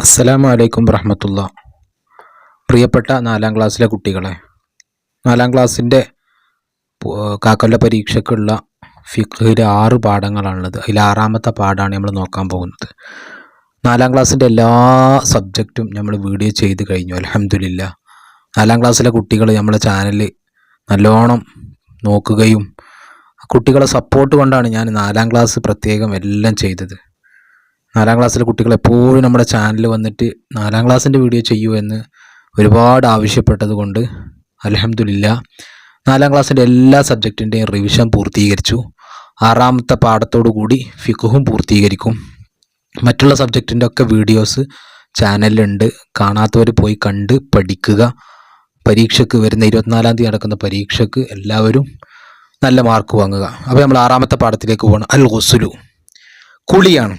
അസ്സലാമു അലൈക്കും വറഹമത്തുള്ള. പ്രിയപ്പെട്ട നാലാം ക്ലാസ്സിലെ കുട്ടികളെ നാലാം ക്ലാസ്സിന്റെ കാക്കല്ല പരീക്ഷയ്ക്കുള്ള ഫിഖിലെ ആറ് പാഠങ്ങളാണുള്ളത്. അതിൽ ആറാമത്തെ പാഠമാണ് നമ്മൾ നോക്കാൻ പോകുന്നത്. നാലാം ക്ലാസ്സിന്റെ എല്ലാ സബ്ജക്റ്റും നമ്മൾ വീഡിയോ ചെയ്ത് കഴിഞ്ഞു. അലഹമില്ല നാലാം ക്ലാസ്സിലെ കുട്ടികൾ നമ്മളെ ചാനൽ നല്ലോണം നോക്കുകയും കുട്ടികളെ സപ്പോർട്ട് കൊണ്ടാണ് ഞാൻ നാലാം ക്ലാസ് പ്രത്യേകം എല്ലാം ചെയ്തത്. നാലാം ക്ലാസ്സിലെ കുട്ടികൾ എപ്പോഴും നമ്മുടെ ചാനൽ വന്നിട്ട് നാലാം ക്ലാസ്സിന്റെ വീഡിയോ ചെയ്യൂ എന്ന് ഒരുപാട് ആവശ്യപ്പെട്ടത് കൊണ്ട് അലഹമില്ല നാലാം ക്ലാസ്സിന്റെ എല്ലാ സബ്ജക്റ്റിന്റെയും റിവിഷൻ പൂർത്തീകരിച്ചു. ആറാമത്തെ പാഠത്തോടു കൂടി ഫിഖും പൂർത്തീകരിക്കും. മറ്റുള്ള സബ്ജക്റ്റിന്റെ ഒക്കെ വീഡിയോസ് ചാനലിലുണ്ട് കാണാത്തവർ പോയി കണ്ട് പഠിക്കുക. പരീക്ഷയ്ക്ക് വരുന്ന ഇരുപത്തിനാലാം തീയതി നടക്കുന്ന പരീക്ഷയ്ക്ക് എല്ലാവരും നല്ല മാർക്ക് വാങ്ങുക. അപ്പോൾ നമ്മൾ ആറാമത്തെ പാഠത്തിലേക്ക് പോകണം അൽ ഗൊസുലു കുളിയാണ്.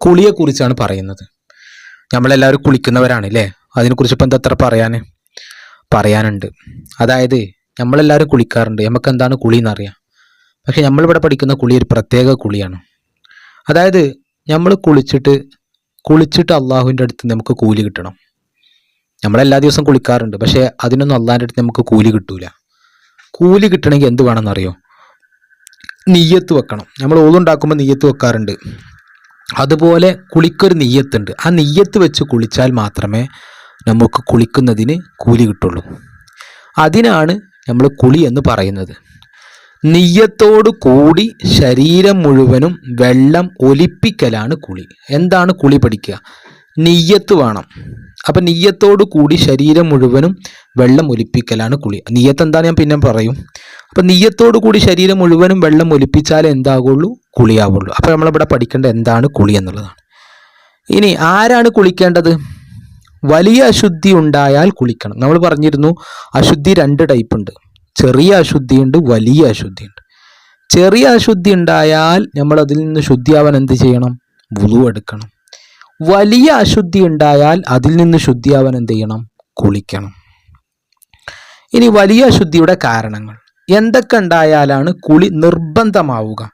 കുളിയെക്കുറിച്ചാണ് പറയുന്നത്. നമ്മളെല്ലാവരും കുളിക്കുന്നവരാണ് അല്ലേ അതിനെക്കുറിച്ച് ഇപ്പം എന്താ അത്ര പറയാൻ പറയാനുണ്ട്. അതായത് നമ്മളെല്ലാവരും കുളിക്കാറുണ്ട്. നമുക്ക് എന്താണ് കുളി എന്നറിയാം പക്ഷെ നമ്മളിവിടെ പഠിക്കുന്ന കുളി ഒരു പ്രത്യേക കുളിയാണ്. അതായത് നമ്മൾ കുളിച്ചിട്ട് കുളിച്ചിട്ട് അള്ളാഹുവിന്റെ അടുത്ത് നമുക്ക് കൂലി കിട്ടണം. നമ്മളെല്ലാ ദിവസവും കുളിക്കാറുണ്ട്. പക്ഷേ അതിനൊന്നും അള്ളാഹിന്റെ അടുത്ത് നമുക്ക് കൂലി കിട്ടൂല. കൂലി കിട്ടണമെങ്കിൽ എന്ത് വേണമെന്നറിയോ? നെയ്യത്ത് വെക്കണം. നമ്മൾ ഓതുണ്ടാക്കുമ്പോൾ നെയ്യത്ത് വെക്കാറുണ്ട്. അതുപോലെ കുളിക്കൊരു നെയ്യത്തുണ്ട്. ആ നെയ്യത്ത് വെച്ച് കുളിച്ചാൽ മാത്രമേ നമുക്ക് കുളിക്കുന്നതിന് കൂലി കിട്ടുള്ളൂ. അതിനാണ് നമ്മൾ കുളി എന്ന് പറയുന്നത്. നെയ്യത്തോട് കൂടി ശരീരം മുഴുവനും വെള്ളം ഒലിപ്പിക്കലാണ് കുളി. എന്താണ് കുളി പഠിക്കുക? നെയ്യത്ത് വേണം. അപ്പം നെയ്യത്തോട് കൂടി ശരീരം മുഴുവനും വെള്ളം ഒലിപ്പിക്കലാണ് കുളി. നെയ്യത്ത് എന്താണ് ഞാൻ പിന്നെ പറയും. അപ്പം നെയ്യത്തോടു കൂടി ശരീരം മുഴുവനും വെള്ളം ഒലിപ്പിച്ചാലേ എന്താകുള്ളൂ? കുളിയാവുള്ളൂ. അപ്പോൾ നമ്മളിവിടെ പഠിക്കേണ്ട എന്താണ്? കുളി എന്നുള്ളതാണ്. ഇനി ആരാണ് കുളിക്കേണ്ടത്? വലിയ അശുദ്ധി ഉണ്ടായാൽ കുളിക്കണം. നമ്മൾ പറഞ്ഞിരുന്നു അശുദ്ധി രണ്ട് ടൈപ്പ് ഉണ്ട്. ചെറിയ അശുദ്ധിയുണ്ട് വലിയ അശുദ്ധിയുണ്ട് ചെറിയ അശുദ്ധി ഉണ്ടായാൽ നമ്മൾ അതിൽ നിന്ന് ശുദ്ധിയാവാൻ എന്ത് ചെയ്യണം? വുളു എടുക്കണം. വലിയ അശുദ്ധി ഉണ്ടായാൽ അതിൽ നിന്ന് ശുദ്ധിയാവാൻ എന്ത് ചെയ്യണം? കുളിക്കണം. ഇനി വലിയ അശുദ്ധിയുടെ കാരണങ്ങൾ. എന്തൊക്കെ ഉണ്ടായാലാണ് കുളി നിർബന്ധമാവുക?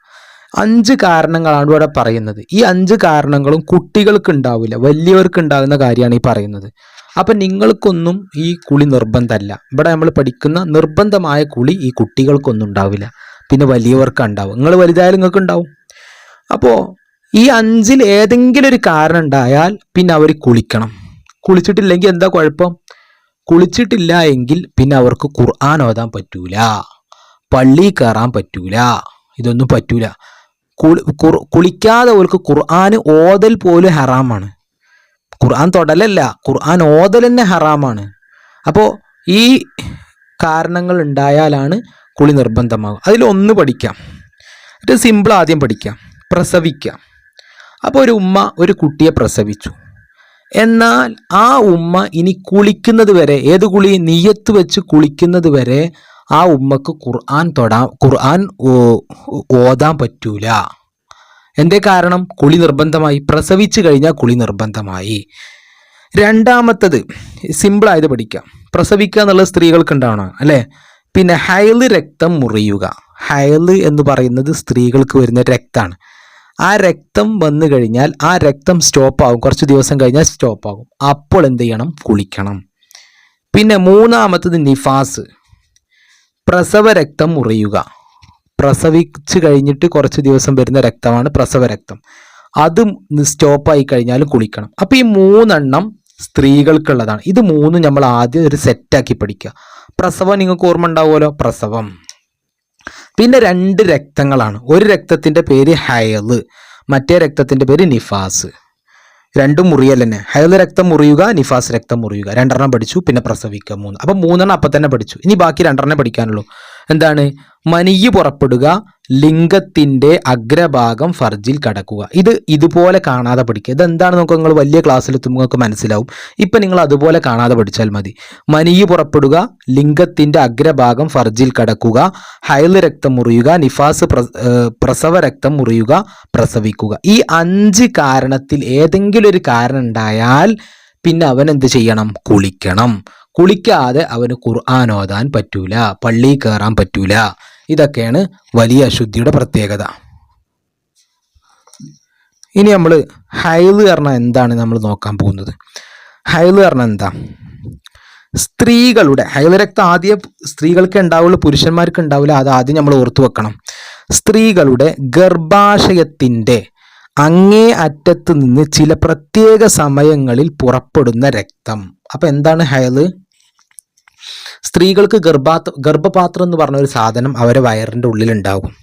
അഞ്ച് കാരണങ്ങളാണ് ഇവിടെ പറയുന്നത്. ഈ അഞ്ച് കാരണങ്ങളും കുട്ടികൾക്ക് ഉണ്ടാവില്ല വലിയവർക്ക് ഉണ്ടാകുന്ന കാര്യമാണ് ഈ പറയുന്നത്. അപ്പം നിങ്ങൾക്കൊന്നും ഈ കുളി നിർബന്ധമല്ല. ഇവിടെ നമ്മൾ പഠിക്കുന്ന നിർബന്ധമായ കുളി ഈ കുട്ടികൾക്കൊന്നും ഉണ്ടാവില്ല. പിന്നെ വലിയവർക്ക് ഉണ്ടാവും നിങ്ങൾ വലുതായാലും നിങ്ങൾക്ക് ഉണ്ടാവും. അപ്പോൾ ഈ അഞ്ചിൽ ഏതെങ്കിലും ഒരു കാരണം ഉണ്ടായാൽ പിന്നെ അവർ കുളിക്കണം. കുളിച്ചിട്ടില്ലെങ്കിൽ എന്താ കുഴപ്പം? കുളിച്ചിട്ടില്ല എങ്കിൽ പിന്നെ അവർക്ക് ഖുർആൻ ഓതാൻ പറ്റൂല. പള്ളി കയറാൻ പറ്റൂല. ഇതൊന്നും പറ്റൂല. കുളിക്കാതെ അവർക്ക് ഖുർആൻ ഓതൽ പോലും ഹറാമാണ്. ഖുർആൻ തൊടലല്ല ഖുർആൻ ഓതൽ തന്നെ ഹറാമാണ്. അപ്പോൾ ഈ കാരണങ്ങൾ ഉണ്ടായാലാണ് കുളി നിർബന്ധമാകും അതിലൊന്ന് പഠിക്കാം. ഒരു സിമ്പിൾ ആദ്യം പഠിക്കാം. പ്രസവിക്കാം. അപ്പോൾ ഒരു ഉമ്മ ഒരു കുട്ടിയെ പ്രസവിച്ചു. എന്നാൽ ആ ഉമ്മ ഇനി കുളിക്കുന്നത് വരെ ഏത് കുളി? നീയത്ത് വെച്ച് കുളിക്കുന്നത് വരെ ആ ഉമ്മക്ക് ഖുർആൻ തൊടാൻ ഖുർആൻ ഓതാൻ പറ്റൂല. എന്തേ കാരണം? കുളി നിർബന്ധമായി. പ്രസവിച്ചു കഴിഞ്ഞാൽ കുളി നിർബന്ധമായി. രണ്ടാമത്തത് സിമ്പിളായത് പഠിക്കാം. പ്രസവിക്കുക എന്നുള്ള സ്ത്രീകൾക്ക് ഉണ്ടാവണം അല്ലേ? പിന്നെ ഹയൽ രക്തം മുറിയുക. ഹയൽ എന്ന് പറയുന്നത് സ്ത്രീകൾക്ക് വരുന്ന രക്തമാണ് ആ രക്തം വന്നു കഴിഞ്ഞാൽ ആ രക്തം സ്റ്റോപ്പ് ആകും. കുറച്ച് ദിവസം കഴിഞ്ഞാൽ സ്റ്റോപ്പ് ആകും. അപ്പോൾ എന്ത് ചെയ്യണം? കുളിക്കണം. പിന്നെ മൂന്നാമത്തത് നിഫാസ്. പ്രസവ രക്തം മുറിയുക. പ്രസവിച്ച് കഴിഞ്ഞിട്ട് കുറച്ച് ദിവസം വരുന്ന രക്തമാണ് പ്രസവരക്തം. അത് സ്റ്റോപ്പായി കഴിഞ്ഞാൽ കുളിക്കണം. അപ്പോൾ ഈ മൂന്നെണ്ണം സ്ത്രീകൾക്കുള്ളതാണ്. ഇത് മൂന്നും നമ്മൾ ആദ്യം ഒരു സെറ്റാക്കി പഠിക്കുക. പ്രസവം നിങ്ങൾക്ക് ഓർമ്മ ഉണ്ടാവുമല്ലോ? പ്രസവം. പിന്നെ രണ്ട് രക്തങ്ങളാണ്. ഒരു രക്തത്തിന്റെ പേര് ഹയൽ മറ്റേ രക്തത്തിന്റെ പേര് നിഫാസ്. രണ്ടും മുറിയൽ തന്നെ ഹയൽ രക്തം മുറിയുക നിഫാസ് രക്തം മുറിയുക. രണ്ടെണ്ണം പഠിച്ചു പിന്നെ പ്രസവിക്കുക മൂന്ന്. അപ്പം മൂന്നെണ്ണം അപ്പം തന്നെ പഠിച്ചു. ഇനി ബാക്കി രണ്ടെണ്ണം പഠിക്കാനുള്ളൂ. എന്താണ്? മനിയ് പുറപ്പെടുക ലിംഗത്തിന്റെ അഗ്രഭാഗം ഫർജിൽ കടക്കുക. ഇത് ഇതുപോലെ കാണാതെ പഠിക്കുക. ഇതെന്താണ് നമുക്ക് നിങ്ങൾ വലിയ ക്ലാസ്സിലെത്തുമ്പോൾ നിങ്ങൾക്ക് മനസ്സിലാവും. ഇപ്പം നിങ്ങൾ അതുപോലെ കാണാതെ പഠിച്ചാൽ മതി. മനിയ് പുറപ്പെടുക ലിംഗത്തിന്റെ അഗ്രഭാഗം ഫർജിൽ കടക്കുക ഹൈൽ രക്തം മുറിയുക നിഫാസ് പ്ര- പ്രസവ രക്തം മുറിയുക പ്രസവിക്കുക. ഈ അഞ്ച് കാരണത്തിൽ ഏതെങ്കിലും ഒരു കാരണം ഉണ്ടായാൽ പിന്നെ അവൻ എന്ത് ചെയ്യണം? കുളിക്കണം. കുളിക്കാതെ അവന് ഖുർആൻ ഓതാൻ പറ്റൂല പള്ളി കയറാൻ പറ്റൂല. ഇതൊക്കെയാണ് വലിയ അശുദ്ധിയുടെ പ്രത്യേകത. ഇനി നമ്മൾ ഹൈൽ പറഞ്ഞാൽ എന്താണ് നമ്മൾ നോക്കാൻ പോകുന്നത്? ഹൈൽ പറഞ്ഞാൽ എന്താ? സ്ത്രീകളുടെ ഹൈലരക്തം ആദ്യം സ്ത്രീകൾക്ക് ഉണ്ടാവുള്ളൂ പുരുഷന്മാർക്ക് ഉണ്ടാവില്ല അത് ആദ്യം നമ്മൾ ഓർത്തു വെക്കണം. സ്ത്രീകളുടെ ഗർഭാശയത്തിന്റെ അങ്ങേ അറ്റത്ത് നിന്ന് ചില പ്രത്യേക സമയങ്ങളിൽ പുറപ്പെടുന്ന രക്തം. അപ്പം എന്താണ് ഹൈൽ സ്ത്രീകൾക്ക് ഗർഭാത്ര ഗർഭപാത്രം എന്ന് പറഞ്ഞ ഒരു സാധനം അവരെ വയറിന്റെ ഉള്ളിലുണ്ടാകും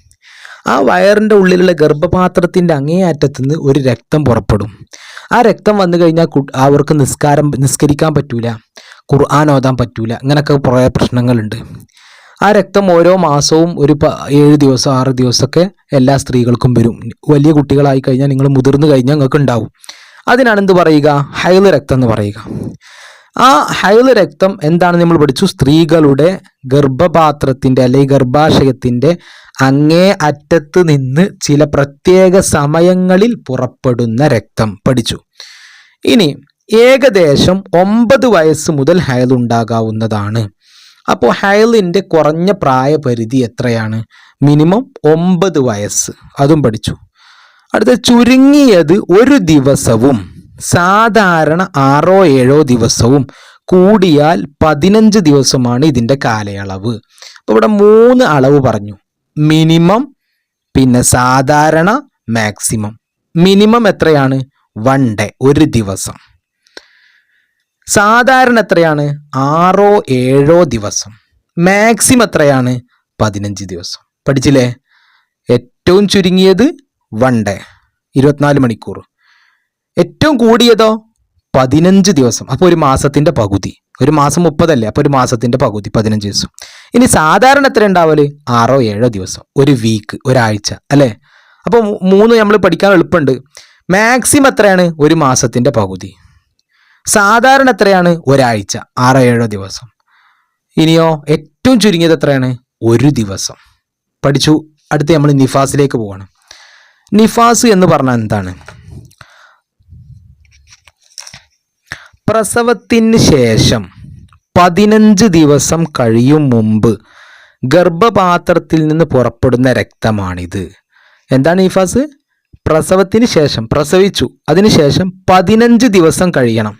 ആ വയറിന്റെ ഉള്ളിലുള്ള ഗർഭപാത്രത്തിന്റെ അങ്ങേ അറ്റത്തുനിന്ന് ഒരു രക്തം പുറപ്പെടും. ആ രക്തം വന്നു കഴിഞ്ഞാൽ അവർക്ക് നിസ്കാരം നിസ്കരിക്കാൻ പറ്റൂല. ഖുർആൻ ഓതാൻ പറ്റൂല. ഇങ്ങനൊക്കെ കുറേ പ്രശ്നങ്ങളുണ്ട്. ആ രക്തം ഓരോ മാസവും ഒരു ഏഴ് ദിവസം ആറ് ദിവസമൊക്കെ എല്ലാ സ്ത്രീകൾക്കും വരും. വലിയ കുട്ടികളായി കഴിഞ്ഞാൽ നിങ്ങൾ മുതിർന്നു കഴിഞ്ഞാൽ നിങ്ങൾക്ക് ഉണ്ടാവും. അതിനാണ് എന്ത് പറയുക? ഹൈൽ രക്തം എന്ന് പറയുക. ആ ഹൈല രക്തം എന്താണ് നമ്മൾ പഠിച്ചു? സ്ത്രീകളുടെ ഗർഭപാത്രത്തിന്റെ അല്ലെങ്കിൽ ഗർഭാശയത്തിന്റെ അങ്ങേ അറ്റത്ത് നിന്ന് ചില പ്രത്യേക സമയങ്ങളിൽ പുറപ്പെടുന്ന രക്തം പഠിച്ചു. ഇനി ഏകദേശം ഒമ്പത് വയസ്സ് മുതൽ ഹയൽ ഉണ്ടാകാവുന്നതാണ്. അപ്പോൾ ഹയലിന്റെ കുറഞ്ഞ പ്രായപരിധി എത്രയാണ്? മിനിമം ഒമ്പത് വയസ്സ്. അതും പഠിച്ചു. അടുത്ത ചുരുങ്ങിയത് ഒരു ദിവസവും. സാധാരണ ആറോ ഏഴോ ദിവസവും കൂടിയാൽ പതിനഞ്ച് ദിവസമാണ് ഇതിന്റെ കാലയളവ്. അപ്പോൾ ഇവിടെ മൂന്ന് അളവ് പറഞ്ഞു. മിനിമം പിന്നെ സാധാരണ മാക്സിമം. മിനിമം എത്രയാണ്? വൺ ഡേ ഒരു ദിവസം. സാധാരണ എത്രയാണ്? ആറോ ഏഴോ ദിവസം. മാക്സിമം എത്രയാണ്? പതിനഞ്ച് ദിവസം. പഠിച്ചില്ലേ? ഏറ്റവും ചുരുങ്ങിയത് വൺ ഡേ ഇരുപത്തിനാല് മണിക്കൂർ. ഏറ്റവും കൂടിയതോ? പതിനഞ്ച് ദിവസം. അപ്പോൾ ഒരു മാസത്തിന്റെ പകുതി. ഒരു മാസം മുപ്പതല്ലേ? അപ്പോൾ ഒരു മാസത്തിന്റെ പകുതി പതിനഞ്ച് ദിവസം. ഇനി സാധാരണ എത്ര ഉണ്ടാവൽ? ആറോ ഏഴോ ദിവസം. ഒരു വീക്ക് ഒരാഴ്ച. അല്ലേ? അപ്പോൾ മൂന്ന് നമ്മൾ പഠിക്കാൻ എളുപ്പമുണ്ട് മാക്സിമം എത്രയാണ്? ഒരു മാസത്തിന്റെ പകുതി. സാധാരണ എത്രയാണ്? ഒരാഴ്ച. ആറോ ഏഴോ ദിവസം. ഇനിയോ ഏറ്റവും ചുരുങ്ങിയത് എത്രയാണ്? ഒരു ദിവസം. പഠിച്ചു. അടുത്ത് നമ്മൾ നിഫാസിലേക്ക് പോവാണ്. നിഫാസ് എന്ന് പറഞ്ഞാൽ എന്താണ്? പ്രസവത്തിന് ശേഷം പതിനഞ്ച് ദിവസം കഴിയും മുമ്പ് ഗർഭപാത്രത്തിൽ നിന്ന് പുറപ്പെടുന്ന രക്തമാണിത്. എന്താണ് നിഫാസ് പ്രസവത്തിന് ശേഷം പ്രസവിച്ചു. അതിനുശേഷം പതിനഞ്ച് ദിവസം കഴിയണം.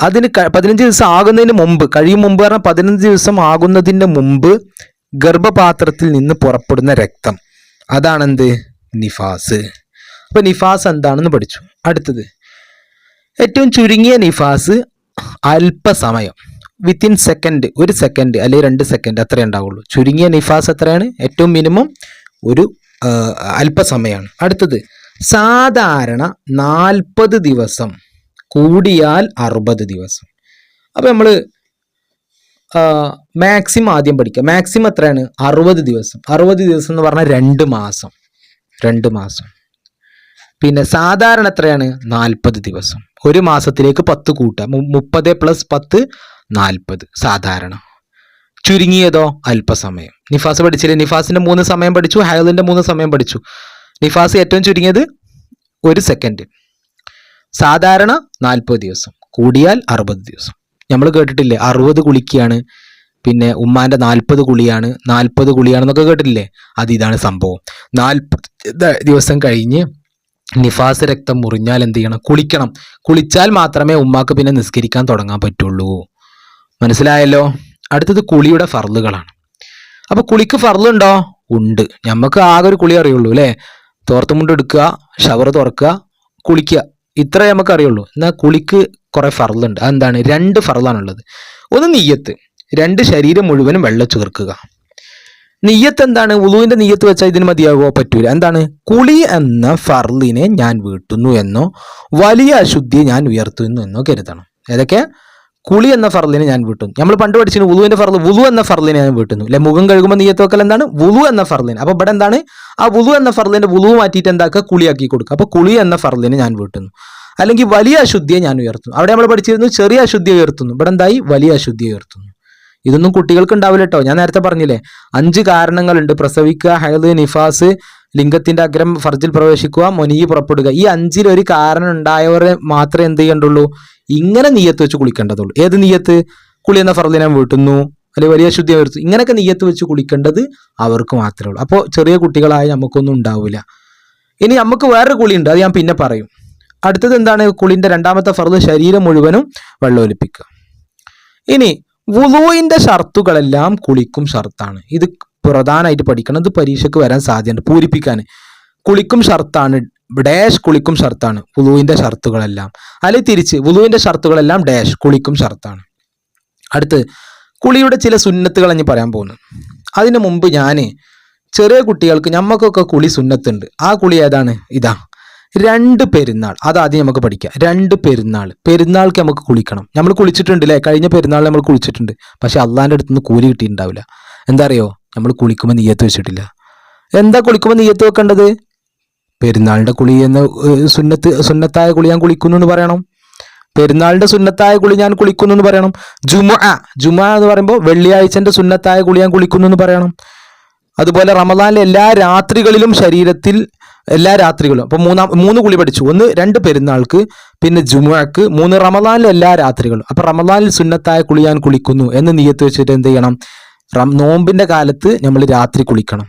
അതിന് പതിനഞ്ച് ദിവസം ആകുന്നതിന് മുമ്പ് കഴിയും മുമ്പ് പറഞ്ഞാൽ പതിനഞ്ച് ദിവസം ആകുന്നതിന് മുമ്പ് ഗർഭപാത്രത്തിൽ നിന്ന് പുറപ്പെടുന്ന രക്തം. അതാണെന്ത്? നിഫാസ്. അപ്പൊ നിഫാസ് എന്താണെന്ന് പഠിച്ചു. അടുത്തത്. ഏറ്റവും ചുരുങ്ങിയ നിഫാസ് അല്പസമയം വിത്തിൻ സെക്കൻഡ് ഒരു സെക്കൻഡ് അല്ലെങ്കിൽ രണ്ട് സെക്കൻഡ് അത്രേ ഉണ്ടാവുള്ളൂ. ചുരുങ്ങിയ നിഫാസ് എത്രയാണ്? ഏറ്റവും മിനിമം ഒരു അല്പസമയമാണ്. അടുത്തത് സാധാരണ നാൽപ്പത് ദിവസം കൂടിയാൽ അറുപത് ദിവസം. അപ്പം നമ്മൾ മാക്സിമം ആദ്യം പഠിക്കുക. മാക്സിമം എത്രയാണ്? അറുപത് ദിവസം. അറുപത് ദിവസം എന്ന് പറഞ്ഞാൽ രണ്ട് മാസം. രണ്ട് മാസം. പിന്നെ സാധാരണ എത്രയാണ്? നാൽപ്പത് ദിവസം. ഒരു മാസത്തിലേക്ക് പത്ത് കൂട്ടുക. മുപ്പത് പ്ലസ് പത്ത് നാൽപ്പത് സാധാരണ. ചുരുങ്ങിയതോ? അല്പസമയം. നിഫാസ് പഠിച്ചില്ലേ? നിഫാസിന്റെ മൂന്ന് സമയം പഠിച്ചു ഹയലിന്റെ മൂന്ന് സമയം പഠിച്ചു. നിഫാസ് ഏറ്റവും ചുരുങ്ങിയത് ഒരു സെക്കൻഡ് സാധാരണ നാൽപ്പത് ദിവസം. കൂടിയാൽ അറുപത് ദിവസം. നമ്മൾ കേട്ടിട്ടില്ലേ? അറുപത് കുളിക്കുകയാണ് പിന്നെ ഉമ്മാന്റെ നാൽപ്പത് കുളിയാണ് നാൽപ്പത് കുളിയാണെന്നൊക്കെ കേട്ടിട്ടില്ലേ? അത് ഇതാണ് സംഭവം. നാൽപ്പത് ദിവസം കഴിഞ്ഞ് നിഫാസ് രക്തം മുറിഞ്ഞാൽ എന്ത് ചെയ്യണം? കുളിക്കണം. കുളിച്ചാൽ മാത്രമേ ഉമ്മാക്ക് പിന്നെ നിസ്കരിക്കാൻ തുടങ്ങാൻ പറ്റുള്ളൂ. മനസ്സിലായല്ലോ? അടുത്തത് കുളിയുടെ ഫർളുകളാണ് അപ്പൊ കുളിക്ക് ഫർളുണ്ടോ ഉണ്ട്. നമുക്ക് ആകെ ഒരു കുളി അറിയുള്ളൂ അല്ലേ? തോർത്തുമുണ്ട് എടുക്കുക ഷവർ തുറക്കുക കുളിക്കുക. ഇത്രേ നമുക്ക് അറിയുള്ളൂ. എന്നാൽ കുളിക്ക് കുറെ ഫർളുണ്ട് അതെന്താണ്? രണ്ട് ഫർളാണുള്ളത് ഒന്ന് നീയത്ത് രണ്ട് ശരീരം മുഴുവനും വെള്ളം ചേർക്കുക നീയത്ത് എന്താണ് ഉളുവിന്റെ നീയത്ത് വെച്ചാൽ ഇതിന് മതിയാകുമോ പറ്റൂല. എന്താണ്? കുളി എന്ന ഫർലിനെ ഞാൻ വീട്ടുന്നു എന്നോ വലിയ അശുദ്ധിയെ ഞാൻ ഉയർത്തുന്നു എന്നോ കരുതണം. ഏതൊക്കെ? കുളി എന്ന ഫർലിനെ ഞാൻ വീട്ടുന്നു. നമ്മൾ പണ്ട് പഠിച്ചിരുന്നു ഉളുവിന്റെ ഫർൽ വുളു എന്ന ഫർലിനെ ഞാൻ വീട്ടുന്നു. അല്ലെ മുഖം കഴുകുമ്പോൾ നീയത്ത് വെക്കൽ എന്താണ്? വുളു എന്ന ഫർലിന്. അപ്പൊ ഇവിടെ എന്താണ്? ആ വുളു എന്ന ഫർലിന്റെ വുളു മാറ്റിയിട്ട് എന്താക്കുക? കുളിയാക്കി കൊടുക്കുക. അപ്പൊ കുളി എന്ന ഫർലിനെ ഞാൻ വീട്ടുന്നു. അല്ലെങ്കിൽ വലിയ അശുദ്ധിയെ ഞാൻ ഉയർത്തുന്നു. അവിടെ നമ്മൾ പഠിച്ചിരുന്നു ചെറിയ അശുദ്ധിയെ ഉയർത്തുന്നു. ഇവിടെ എന്തായി? വലിയ അശുദ്ധിയെ ഉയർത്തുന്നു. ഇതൊന്നും കുട്ടികൾക്ക് ഉണ്ടാവില്ല കേട്ടോ ഞാൻ നേരത്തെ പറഞ്ഞില്ലേ അഞ്ച് കാരണങ്ങളുണ്ട്. പ്രസവിക്കുക ഹൈദ് നിഫാസ് ലിംഗത്തിന്റെ അഗ്രം ഫർജിൽ പ്രവേശിക്കുക മൊനിയി പുറപ്പെടുക. ഈ അഞ്ചിൽ ഒരു കാരണം ഉണ്ടായവരെ മാത്രമേ എന്ത് ചെയ്യേണ്ടുള്ളൂ? ഇങ്ങനെ നീയത്ത് വെച്ച് കുളിക്കേണ്ടതുള്ളൂ. ഏത് നീയത്ത്? കുളി എന്ന ഫർദിനം വീട്ടുന്നു. അല്ലെങ്കിൽ വലിയ ശുദ്ധി വരുത്തുന്നു ഇങ്ങനെയൊക്കെ നീയത്ത് വെച്ച് കുളിക്കേണ്ടത് അവർക്ക് മാത്രമേ ഉള്ളൂ. അപ്പോൾ ചെറിയ കുട്ടികളായ നമുക്കൊന്നും ഉണ്ടാവില്ല. ഇനി നമുക്ക് വേറൊരു കുളിയുണ്ട് അത് ഞാൻ പിന്നെ പറയും. അടുത്തത് എന്താണ്? കുളിന്റെ രണ്ടാമത്തെ ഫർദ് ശരീരം മുഴുവനും വെള്ളമൊലിപ്പിക്കുക. ഇനി വുളുവിന്റെ ഷർത്തുകളെല്ലാം കുളിക്കും ഷർത്താണ്. ഇത് പ്രധാനമായിട്ട് പഠിക്കണം. ഇത് പരീക്ഷയ്ക്ക് വരാൻ സാധ്യതയുണ്ട്. പൂരിപ്പിക്കാൻ കുളിക്കും ഷർത്താണ്. ഡാഷ് കുളിക്കും ഷർത്താണ്. വുളുവിന്റെ ഷർത്തുകളെല്ലാം. അല്ലെ തിരിച്ച് വുളുവിന്റെ ഷർത്തുകളെല്ലാം ഡാഷ് കുളിക്കും ഷർത്താണ്. അടുത്ത് കുളിയുടെ ചില സുന്നത്തുകൾ ഞാൻ പറയാൻ പോകുന്നു. അതിനു മുമ്പ് ഞാൻ ചെറിയ കുട്ടികൾക്ക് ഞമ്മക്കൊക്കെ കുളി സുന്നത്തുണ്ട്. ആ കുളി ഏതാണ്? ഇതാ. രണ്ട് പെരുന്നാൾ. അതാദ്യം നമുക്ക് പഠിക്കാം. രണ്ട് പെരുന്നാൾ. പെരുന്നാൾക്ക് നമുക്ക് കുളിക്കണം. നമ്മൾ കുളിച്ചിട്ടുണ്ട് അല്ലേ കഴിഞ്ഞ പെരുന്നാൾ നമ്മൾ കുളിച്ചിട്ടുണ്ട്. പക്ഷെ അള്ളാന്റെ അടുത്തുനിന്ന് കൂലി കിട്ടിയിട്ടുണ്ടാവില്ല. എന്താ അറിയോ? നമ്മൾ കുളിക്കുമ്പോൾ നീയത്ത് വെച്ചിട്ടില്ല. എന്താ കുളിക്കുമ്പോൾ നീയത്ത് വെക്കേണ്ടത്? പെരുന്നാളിന്റെ കുളി എന്ന സുന്നത്ത് സുന്നത്തായ കുളി ഞാൻ കുളിക്കുന്നു എന്ന് പറയണം. പെരുന്നാളിന്റെ സുന്നത്തായ കുളി ഞാൻ കുളിക്കുന്നു എന്ന് പറയണം. ജുമ ജുമ എന്ന് പറയുമ്പോൾ വെള്ളിയാഴ്ചന്റെ സുന്നത്തായ കുളി ഞാൻ കുളിക്കുന്നു എന്ന് പറയണം. അതുപോലെ റമദാനിലെ എല്ലാ രാത്രികളിലും ശരീരത്തിൽ എല്ലാ രാത്രികളും. അപ്പൊ മൂന്നാം മൂന്ന് കുളി പഠിച്ചു. ഒന്ന് രണ്ട് പെരുന്നാൾക്ക് പിന്നെ ജുമുഅക്ക് മൂന്ന് റമദാനിലെ എല്ലാ രാത്രികളും. അപ്പൊ റമദാനിൽ സുന്നത്തായ കുളി ഞാൻ കുളിക്കുന്നു എന്ന് നീയത്ത് വെച്ചിട്ട് എന്ത് ചെയ്യണം? നോമ്പിന്റെ കാലത്ത് നമ്മൾ രാത്രി കുളിക്കണം.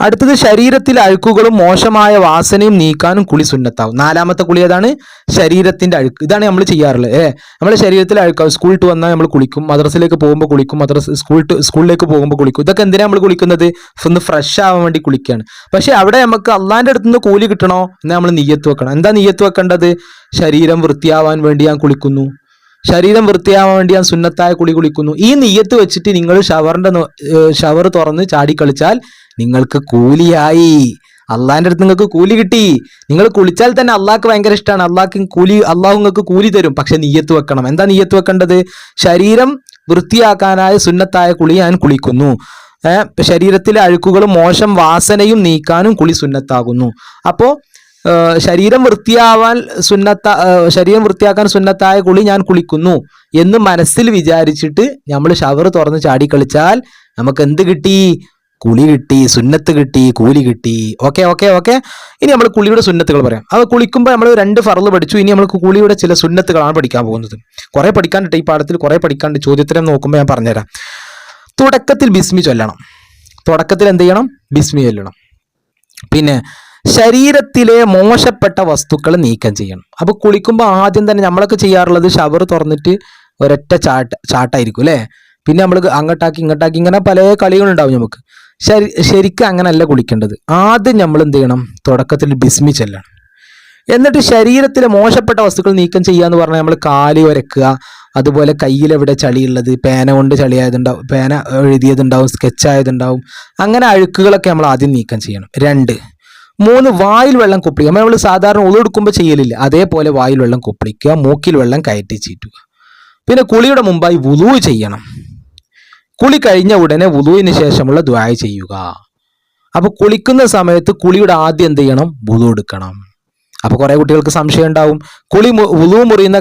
അടുത്തത് ശരീരത്തിലെ അഴുക്കുകളും മോശമായ വാസനയും നീക്കാനും കുളി സുന്നത്താവും. നാലാമത്തെ കുളി ഏതാണ്? ശരീരത്തിന്റെ അഴുക്ക്. ഇതാണ് നമ്മൾ ചെയ്യാറുള്ളത് ഏ നമ്മുടെ ശരീരത്തിലെ അഴുക്കാവും. സ്കൂൾ ടു വന്നാൽ നമ്മൾ കുളിക്കും. മദ്രസയിലേക്ക് പോകുമ്പോൾ കുളിക്കും. മദ്രസ സ്കൂൾ സ്കൂളിലേക്ക് പോകുമ്പോൾ കുളിക്കും. ഇതൊക്കെ എന്തിനാ നമ്മൾ കുളിക്കുന്നത്? ഒന്ന് ഫ്രഷ് ആവാൻ വേണ്ടി കുളിക്കുകയാണ് പക്ഷെ അവിടെ നമുക്ക് അള്ളാന്റെ അടുത്തുനിന്ന് കൂലി കിട്ടണോ? എന്നാൽ നമ്മൾ നീയത്ത് വെക്കണം. എന്താ നീയത്ത് വെക്കേണ്ടത്? ശരീരം വൃത്തിയാവാൻ വേണ്ടി ഞാൻ കുളിക്കുന്നു. ശരീരം വൃത്തിയാവാൻ വേണ്ടി ഞാൻ സുന്നത്തായ കുളി കുളിക്കുന്നു. ഈ നീയത്ത് വെച്ചിട്ട് നിങ്ങൾ ഷവറിന്റെ ഷവർ തുറന്ന് ചാടിക്കളിച്ചാൽ നിങ്ങൾക്ക് കൂലിയായി. അള്ളാഹിന്റെ അടുത്ത് നിങ്ങൾക്ക് കൂലി കിട്ടി. നിങ്ങൾ കുളിച്ചാൽ തന്നെ അള്ളാഹ്ക്ക് ഭയങ്കര ഇഷ്ടമാണ് അള്ളാഹ്ക്ക് കൂലി അള്ളാഹു നിങ്ങൾക്ക് കൂലി തരും. പക്ഷെ നീയത്ത് വെക്കണം. എന്താ നീയത്ത് വെക്കേണ്ടത്? ശരീരം വൃത്തിയാക്കാനായ സുന്നത്തായ കുളി ഞാൻ കുളിക്കുന്നു. ശരീരത്തിലെ അഴുക്കുകളും മോശം വാസനയും നീക്കാനും കുളി സുന്നത്താകുന്നു. അപ്പോ ഏർ ശരീരം വൃത്തിയാവാൻ സുന്നത്ത ശരീരം വൃത്തിയാക്കാൻ സുന്നത്തായ കുളി ഞാൻ കുളിക്കുന്നു എന്ന് മനസ്സിൽ വിചാരിച്ചിട്ട് നമ്മൾ ഷവർ തുറന്ന് ചാടി കളിച്ചാൽ നമുക്ക് എന്ത് കിട്ടി? കുളി കിട്ടി സുന്നത്ത് കിട്ടി കൂലി കിട്ടി. Okay okay okay. ഇനി നമ്മൾ കുളിയുടെ സുന്നത്തുകൾ പറയാം. അത് കുളിക്കുമ്പോൾ നമ്മൾ രണ്ട് ഫറൽ പഠിച്ചു. ഇനി നമ്മൾ കുളിയുടെ ചില സുന്നത്തുകളാണ് പഠിക്കാൻ പോകുന്നത്. കുറെ പഠിക്കാനുണ്ട് ഈ പാഠത്തിൽ കുറെ പഠിക്കാണ്ട് ചോദ്യത്തരം നോക്കുമ്പോൾ ഞാൻ പറഞ്ഞുതരാം. തുടക്കത്തിൽ ബിസ്മി ചൊല്ലണം. തുടക്കത്തിൽ എന്ത് ചെയ്യണം? ബിസ്മി ചൊല്ലണം. പിന്നെ ശരീരത്തിലെ മോശപ്പെട്ട വസ്തുക്കൾ നീക്കം ചെയ്യണം. അപ്പൊ കുളിക്കുമ്പോൾ ആദ്യം തന്നെ നമ്മളൊക്കെ ചെയ്യാറുള്ളത് ഷവർ തുറന്നിട്ട് ഒരൊറ്റ ചാട്ട ചാട്ടായിരിക്കും അല്ലേ? പിന്നെ നമ്മൾ അങ്ങോട്ടാക്കി ഇങ്ങോട്ടാക്കി ഇങ്ങനെ പല കളികളുണ്ടാവും നമുക്ക്. ശരി ശരിക്കും അങ്ങനെയല്ല കുളിക്കേണ്ടത്. ആദ്യം നമ്മൾ എന്ത് ചെയ്യണം? തുടക്കത്തിൽ ബിസ്മി ചെല്ലണം. എന്നിട്ട് ശരീരത്തിലെ മോശപ്പെട്ട വസ്തുക്കൾ നീക്കം ചെയ്യുക എന്ന് പറഞ്ഞാൽ നമ്മൾ കാൽ ഒരക്കുക അതുപോലെ കയ്യിൽ എവിടെ ചളിയുള്ളത് പേന കൊണ്ട് ചളിയായതുണ്ടാവും പേന എഴുതിയതുണ്ടാവും സ്കെച്ച് ആയതുണ്ടാവും അങ്ങനെ അഴുക്കുകളൊക്കെ നമ്മൾ ആദ്യം നീക്കം ചെയ്യണം. രണ്ട് മൂന്ന് വായിൽ വെള്ളം കുപ്പിക്കുക നമ്മൾ സാധാരണ ഉളെടുക്കുമ്പോൾ ചെയ്യലില്ല? അതേപോലെ വായിൽ വെള്ളം കുപ്പിക്കുക മൂക്കിൽ വെള്ളം കയറ്റി ചീറ്റുക. പിന്നെ കുളിയുടെ മുമ്പായി വുളു ചെയ്യണം. കുളി കഴിഞ്ഞ ഉടനെ വുളുവിന് ശേഷമുള്ള ദ്വായ ചെയ്യുക. അപ്പോൾ കുളിക്കുന്ന സമയത്ത് കുളിയുടെ ആദ്യം എന്ത് ചെയ്യണം? വുളു എടുക്കണം. അപ്പോൾ കുറേ കുട്ടികൾക്ക് സംശയം ഉണ്ടാവും. കുളി വുതു മുറിയുന്ന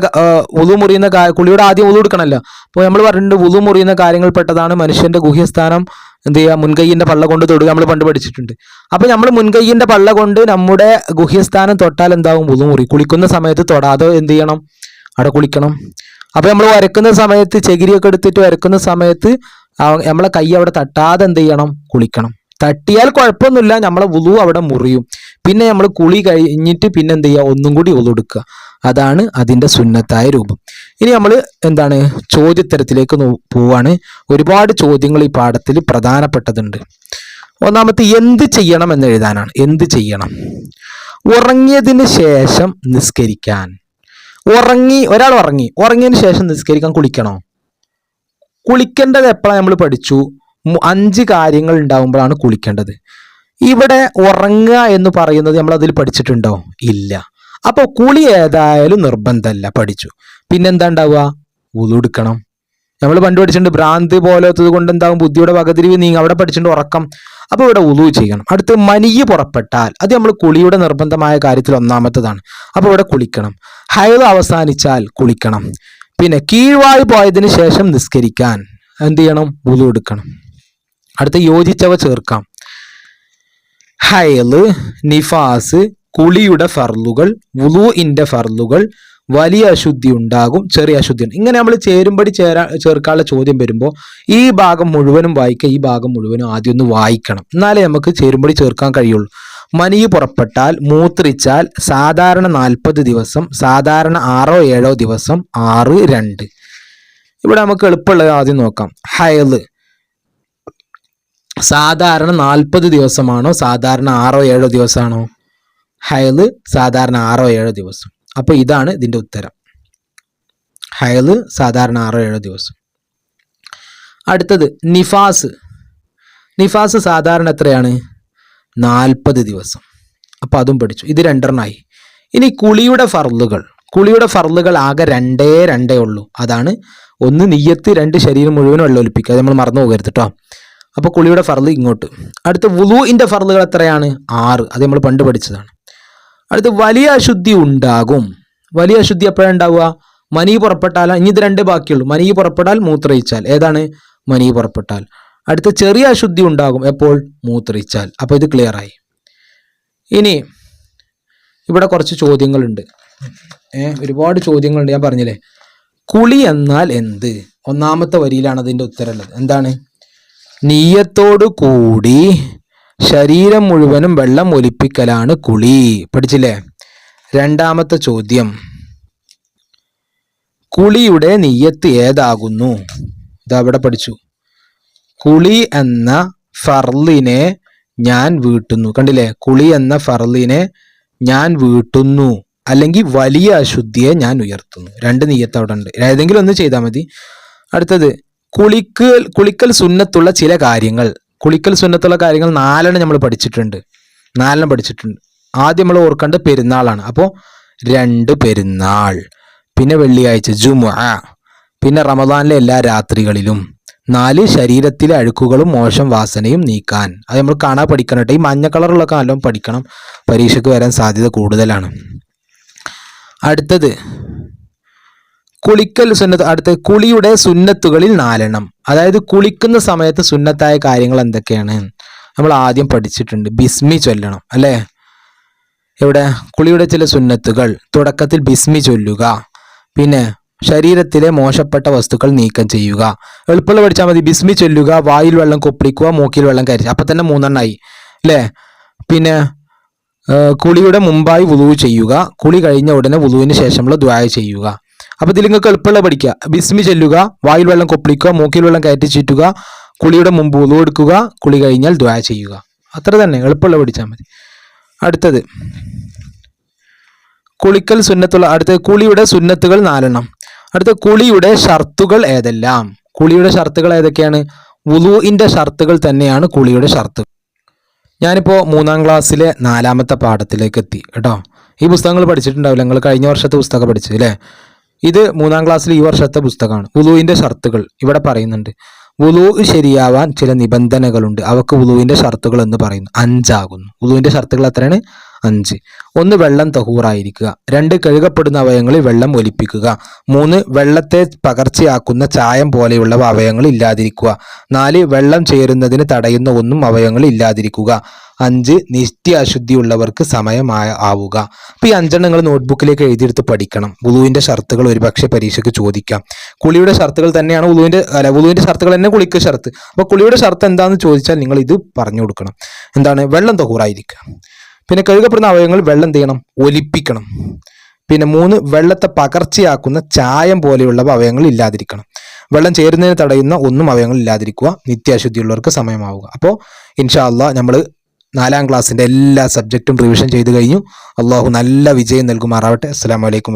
വുതു മുറിയുന്ന കുളിയുടെ ആദ്യം വുളു എടുക്കണമല്ലോ. അപ്പോൾ നമ്മൾ പറഞ്ഞിട്ടുണ്ട് വുളു മുറിയുന്ന കാര്യങ്ങൾ പെട്ടതാണ് മനുഷ്യന്റെ ഗുഹ്യസ്ഥാനം. എന്ത് ചെയ്യുക മുൻകൈയിന്റെ പള്ള കൊണ്ട് തൊടുക നമ്മൾ പണ്ട് പഠിച്ചിട്ടുണ്ട്. അപ്പോൾ നമ്മൾ മുൻകൈയിന്റെ പള്ള കൊണ്ട് നമ്മുടെ ഗുഹ്യസ്ഥാനം തൊട്ടാൽ എന്താകും വുളു മുറി കുളിക്കുന്ന സമയത്ത് തൊടാതെ എന്ത് ചെയ്യണം? അവിടെ കുളിക്കണം. അപ്പോൾ നമ്മൾ വരക്കുന്ന സമയത്ത് ചകിരിയൊക്കെ എടുത്തിട്ട് വരക്കുന്ന സമയത്ത് നമ്മളെ കൈ അവിടെ തട്ടാതെ എന്ത് ചെയ്യണം? കുളിക്കണം. തട്ടിയാൽ കുഴപ്പമൊന്നുമില്ല. നമ്മളെ വുളു അവിടെ മുറിയും. പിന്നെ നമ്മൾ കുളി കഴിഞ്ഞിട്ട് പിന്നെ എന്ത് ചെയ്യുക? ഒന്നും കൂടി ഒതുടുക്കുക അതാണ് അതിന്റെ സുന്നത്തായ രൂപം. ഇനി നമ്മൾ എന്താണ്? ചോദ്യത്തരത്തിലേക്ക് പോവാണ്. ഒരുപാട് ചോദ്യങ്ങൾ ഈ പാഠത്തിൽ പ്രധാനപ്പെട്ടതുണ്ട്. ഒന്നാമത്തെ എന്ത് ചെയ്യണം എന്ന് എഴുതാനാണ്. എന്ത് ചെയ്യണം? ഉറങ്ങിയതിന് ശേഷം നിസ്കരിക്കാൻ. ഉറങ്ങി ഒരാൾ ഉറങ്ങി. ഉറങ്ങിയതിന് ശേഷം നിസ്കരിക്കാൻ കുളിക്കണോ? കുളിക്കേണ്ടത് എപ്പോഴാണ്? നമ്മൾ പഠിച്ചു. അഞ്ച് കാര്യങ്ങൾ ഉണ്ടാവുമ്പോഴാണ് കുളിക്കേണ്ടത്. ഇവിടെ ഉറങ്ങുക എന്ന് പറയുന്നത് നമ്മൾ അതിൽ പഠിച്ചിട്ടുണ്ടോ? ഇല്ല. അപ്പോൾ കുളി ഏതായാലും നിർബന്ധമല്ല. പഠിച്ചു. പിന്നെന്താ ഉണ്ടാവുക ഉളുടുക്കണം നമ്മൾ പണ്ട് പഠിച്ചിട്ടുണ്ട് ഭ്രാന്ത് പോലത്തത് കൊണ്ട് എന്താകും ബുദ്ധിയുടെ വകതിരിവ് നീങ്ങും. അവിടെ പഠിച്ചിട്ടുണ്ട് ഉറക്കം. അപ്പോൾ ഇവിടെ ഉളു ചെയ്യണം. അടുത്ത് മനിയ് പുറപ്പെട്ടാൽ അത് നമ്മൾ കുളിയുടെ നിർബന്ധമായ കാര്യത്തിൽ ഒന്നാമത്തതാണ്. അപ്പോൾ ഇവിടെ കുളിക്കണം. ഹൈദ് അവസാനിച്ചാൽ കുളിക്കണം. പിന്നെ കീഴ്വായി പോയതിന് ശേഷം നിസ്കരിക്കാൻ എന്ത് ചെയ്യണം? ഉളു എടുക്കണം. അടുത്ത് യോജിച്ചവ ചേർക്കാം. ഹൈൽ നിഫാസ് കുളിയുടെ ഫർലുകൾ വുളുഇന്റെ ഫർലുകൾ വലിയ അശുദ്ധി ഉണ്ടാകും ചെറിയ അശുദ്ധി ഇങ്ങനെ നമ്മൾ ചേരുമ്പടി ചേരാ ചേർക്കാനുള്ള ചോദ്യം വരുമ്പോൾ ഈ ഭാഗം മുഴുവനും വായിക്കുക ഈ ഭാഗം മുഴുവനും ആദ്യം ഒന്ന് വായിക്കണം. എന്നാലേ നമുക്ക് ചേരുമ്പടി ചേർക്കാൻ കഴിയുള്ളൂ. മനിയ് പുറപ്പെട്ടാൽ മൂത്രിച്ചാൽ സാധാരണ നാൽപ്പത് ദിവസം സാധാരണ ആറോ ഏഴോ ദിവസം ആറ് രണ്ട്. ഇവിടെ നമുക്ക് എളുപ്പമുള്ളത് ആദ്യം നോക്കാം. ഹയൽ സാധാരണ നാൽപ്പത് ദിവസമാണോ? സാധാരണ ആറോ ഏഴോ ദിവസമാണോ? ഹയൽ സാധാരണ ആറോ ഏഴോ ദിവസം. അപ്പോൾ ഇതാണ് ഇതിന്റെ ഉത്തരം. ഹയൽ സാധാരണ ആറോ ഏഴോ ദിവസം. അടുത്തത് നിഫാസ്. നിഫാസ് സാധാരണ എത്രയാണ്? നാൽപ്പത് ദിവസം. അപ്പോൾ അതും പഠിച്ചു. ഇത് രണ്ടെണ്ണമായി ഇനി കുളിയുടെ ഫർലുകൾ കുളിയുടെ ഫർലുകൾ ആകെ രണ്ടേ രണ്ടേ ഉള്ളൂ. അതാണ് ഒന്ന് നെയ്യത്ത് രണ്ട് ശരീരം മുഴുവൻ വെള്ളം ഒലിപ്പിക്കുക അത് നമ്മൾ മറന്നു പോകരുത് കേട്ടോ അപ്പോൾ കുളിയുടെ ഫർൾ ഇങ്ങോട്ട്. അടുത്ത വുലുവിന്റെ ഫർളുകൾ എത്രയാണ്? ആറ്. അത് നമ്മൾ പണ്ട് പഠിച്ചതാണ്. അടുത്ത് വലിയ അശുദ്ധി ഉണ്ടാകും. വലിയ അശുദ്ധി എപ്പോഴാണ് മനി പുറപ്പെട്ടാൽ ഇനി ഇത് രണ്ട് ബാക്കിയുള്ളൂ. മനി പുറപ്പെട്ടാൽ മൂത്രയിച്ചാൽ. ഏതാണ്? മനി പുറപ്പെട്ടാൽ. അടുത്ത ചെറിയ അശുദ്ധി ഉണ്ടാകും എപ്പോൾ? മൂത്രയിച്ചാൽ. അപ്പോൾ ഇത് ക്ലിയറായി ഇനി ഇവിടെ കുറച്ച് ചോദ്യങ്ങളുണ്ട്. ഏഹ് ഒരുപാട് ചോദ്യങ്ങളുണ്ട് ഞാൻ പറഞ്ഞില്ലേ? കുളി എന്നാൽ എന്ത്? ഒന്നാമത്തെ വരിയിലാണ് അതിന്റെ ഉത്തരമുള്ളത്. എന്താണ്? നീയത്തോടു കൂടി ശരീരം മുഴുവനും വെള്ളം ഒലിപ്പിക്കലാണ് കുളി. പഠിച്ചില്ലേ? രണ്ടാമത്തെ ചോദ്യം. കുളിയുടെ നീയത്ത് ഏതാകുന്നു? ഇതവിടെ പഠിച്ചു. കുളി എന്ന ഫർലിനെ ഞാൻ വീട്ടുന്നു. കണ്ടില്ലേ? കുളി എന്ന ഫർലിനെ ഞാൻ വീട്ടുന്നു. അല്ലെങ്കിൽ വലിയ അശുദ്ധിയെ ഞാൻ ഉയർത്തുന്നു. രണ്ട് നീയത്ത് അവിടെ ഉണ്ട്. ഏതെങ്കിലും ഒന്ന് ചെയ്താൽ മതി. അടുത്തത് കുളിക്കൽ കുളിക്കൽ സുന്നത്തുള്ള ചില കാര്യങ്ങൾ. കുളിക്കൽ സുന്നത്തുള്ള കാര്യങ്ങൾ നാലെണ്ണം നമ്മൾ പഠിച്ചിട്ടുണ്ട്. നാലെണ്ണം പഠിച്ചിട്ടുണ്ട്. ആദ്യം നമ്മൾ ഓർക്കേണ്ടത് പെരുന്നാളാണ്. അപ്പോൾ രണ്ട് പെരുന്നാൾ. പിന്നെ വെള്ളിയാഴ്ച ജുമ പിന്നെ റമദാനിലെ എല്ലാ രാത്രികളിലും. നാല് ശരീരത്തിലെ അഴുക്കുകളും മോശം വാസനയും നീക്കാൻ. അത് നമ്മൾ കാണാൻ പഠിക്കണം ഈ മഞ്ഞ കളറുള്ള കാലം പഠിക്കണം. പരീക്ഷയ്ക്ക് വരാൻ സാധ്യത കൂടുതലാണ്. അടുത്തത്. കുളിക്കൽ സുന്നത്ത് അടുത്ത കുളിയുടെ സുന്നത്തുകളിൽ നാലെണ്ണം. അതായത് കുളിക്കുന്ന സമയത്ത് സുന്നത്തായ കാര്യങ്ങൾ എന്തൊക്കെയാണ്? നമ്മൾ ആദ്യം പഠിച്ചിട്ടുണ്ട്. ബിസ്മി ചൊല്ലണം അല്ലേ? ഇവിടെ കുളിയുടെ ചില സുന്നത്തുകൾ. തുടക്കത്തിൽ ബിസ്മി ചൊല്ലുക. പിന്നെ ശരീരത്തിലെ മോശപ്പെട്ട വസ്തുക്കൾ നീക്കം ചെയ്യുക. എളുപ്പമുള്ള പഠിച്ചാൽ മതി. ബിസ്മി ചൊല്ലുക വായിൽ വെള്ളം കൊപ്പിളിക്കുക മൂക്കിൽ വെള്ളം കരിച്ചു അപ്പം തന്നെ മൂന്നെണ്ണമായി അല്ലേ? പിന്നെ കുളിയുടെ മുമ്പായി വുളുവ് ചെയ്യുക. കുളി കഴിഞ്ഞ ഉടനെ വുളുവിന് ശേഷമുള്ള ദ്വായ ചെയ്യുക. അപ്പോൾ ഇതിൽ നിങ്ങൾക്ക് എളുപ്പമുള്ള പഠിക്കുക. ബിസ്മി ചെല്ലുക വായിൽ വെള്ളം കൊപ്പിളിക്കുക മൂക്കിൽ വെള്ളം കയറ്റി ചീറ്റുക കുളിയുടെ മുമ്പ് ഉതു എടുക്കുക കുളി കഴിഞ്ഞാൽ ദ്വാ ചെയ്യുക. അത്ര തന്നെ എളുപ്പമുള്ള പഠിച്ചാൽ മതി. അടുത്തത് കുളിക്കൽ സുന്നത്തുള്ള അടുത്ത കുളിയുടെ സുന്നത്തുകൾ നാലെണ്ണം. അടുത്ത കുളിയുടെ ഷർത്തുകൾ ഏതെല്ലാം? കുളിയുടെ ഷർത്തുകൾ ഏതൊക്കെയാണ്? വുളുവിന്റെ ഷർത്തുകൾ തന്നെയാണ് കുളിയുടെ ഷർത്ത്. ഞാനിപ്പോൾ മൂന്നാം ക്ലാസ്സിലെ നാലാമത്തെ പാഠത്തിലേക്ക് എത്തി കേട്ടോ. ഈ പുസ്തകങ്ങൾ പഠിച്ചിട്ടുണ്ടാവില്ല. നിങ്ങൾ കഴിഞ്ഞ വർഷത്തെ പുസ്തകം പഠിച്ചു അല്ലേ? ഇത് മൂന്നാം ക്ലാസ്സിൽ ഈ വർഷത്തെ പുസ്തകമാണ്. വുലുവിന്റെ ഷർത്തുകൾ. ഇവിടെ പറയുന്നുണ്ട് വുലു ശരിയാവാൻ ചില നിബന്ധനകളുണ്ട്. അവക്ക് വുലുവിന്റെ ഷർത്തുകൾ എന്ന് പറയുന്നു. അഞ്ചാകുന്നു. വുലുവിന്റെ ഷർത്തുകൾ എത്രയാണ്? അഞ്ച്. ഒന്ന് വെള്ളം തഹൂറായിരിക്കുക. രണ്ട് കഴുകപ്പെടുന്ന അവയവങ്ങളിൽ വെള്ളം ഒലിപ്പിക്കുക. മൂന്ന് വെള്ളത്തെ പകർച്ചയാക്കുന്ന ചായം പോലെയുള്ളവ അവയവങ്ങൾ ഇല്ലാതിരിക്കുക. നാല് വെള്ളം ചേരുന്നതിന് തടയുന്ന ഒന്നും അവയവങ്ങൾ ഇല്ലാതിരിക്കുക. അഞ്ച് നിത്യ അശുദ്ധിയുള്ളവർക്ക് സമയമായ ആവുക. അപ്പൊ ഈ അഞ്ചെണ്ണം നിങ്ങൾ നോട്ട്ബുക്കിലേക്ക് എഴുതിയെടുത്ത് പഠിക്കണം. വുളുവിന്റെ ഷർത്തുകൾ ഒരുപക്ഷെ പരീക്ഷയ്ക്ക് ചോദിക്കാം. കുളിയുടെ ഷർത്തുകൾ തന്നെയാണ് വുളുവിന്റെ അല്ല വുളുവിന്റെ ഷർത്തുകൾ തന്നെ കുളിക്ക് ഷർത്ത്. അപ്പോൾ കുളിയുടെ ഷർത്ത് എന്താണെന്ന് ചോദിച്ചാൽ നിങ്ങൾ ഇത് പറഞ്ഞു കൊടുക്കണം. എന്താണ്? വെള്ളം തഹൂറായിരിക്കുക. പിന്നെ കഴുകപ്പെടുന്ന അവയവങ്ങൾ വെള്ളം എന്ത് ചെയ്യണം ഒലിപ്പിക്കണം. പിന്നെ മൂന്ന് വെള്ളത്തെ പകർച്ചയാക്കുന്ന ചായം പോലെയുള്ള അവയവങ്ങൾ ഇല്ലാതിരിക്കണം. വെള്ളം ചേരുന്നതിന് തടയുന്ന ഒന്നും അവയവങ്ങൾ ഇല്ലാതിരിക്കുക. നിത്യാശുദ്ധിയുള്ളവർക്ക് സമയമാവുക. അപ്പോൾ ഇൻഷാ അള്ളാഹ് നമ്മൾ നാലാം ക്ലാസ്സിന്റെ എല്ലാ സബ്ജക്റ്റും റിവിഷൻ ചെയ്ത് കഴിഞ്ഞു. അള്ളാഹു നല്ല വിജയം നൽകുമാറാവട്ടെ. അസ്സാം വലൈക്കും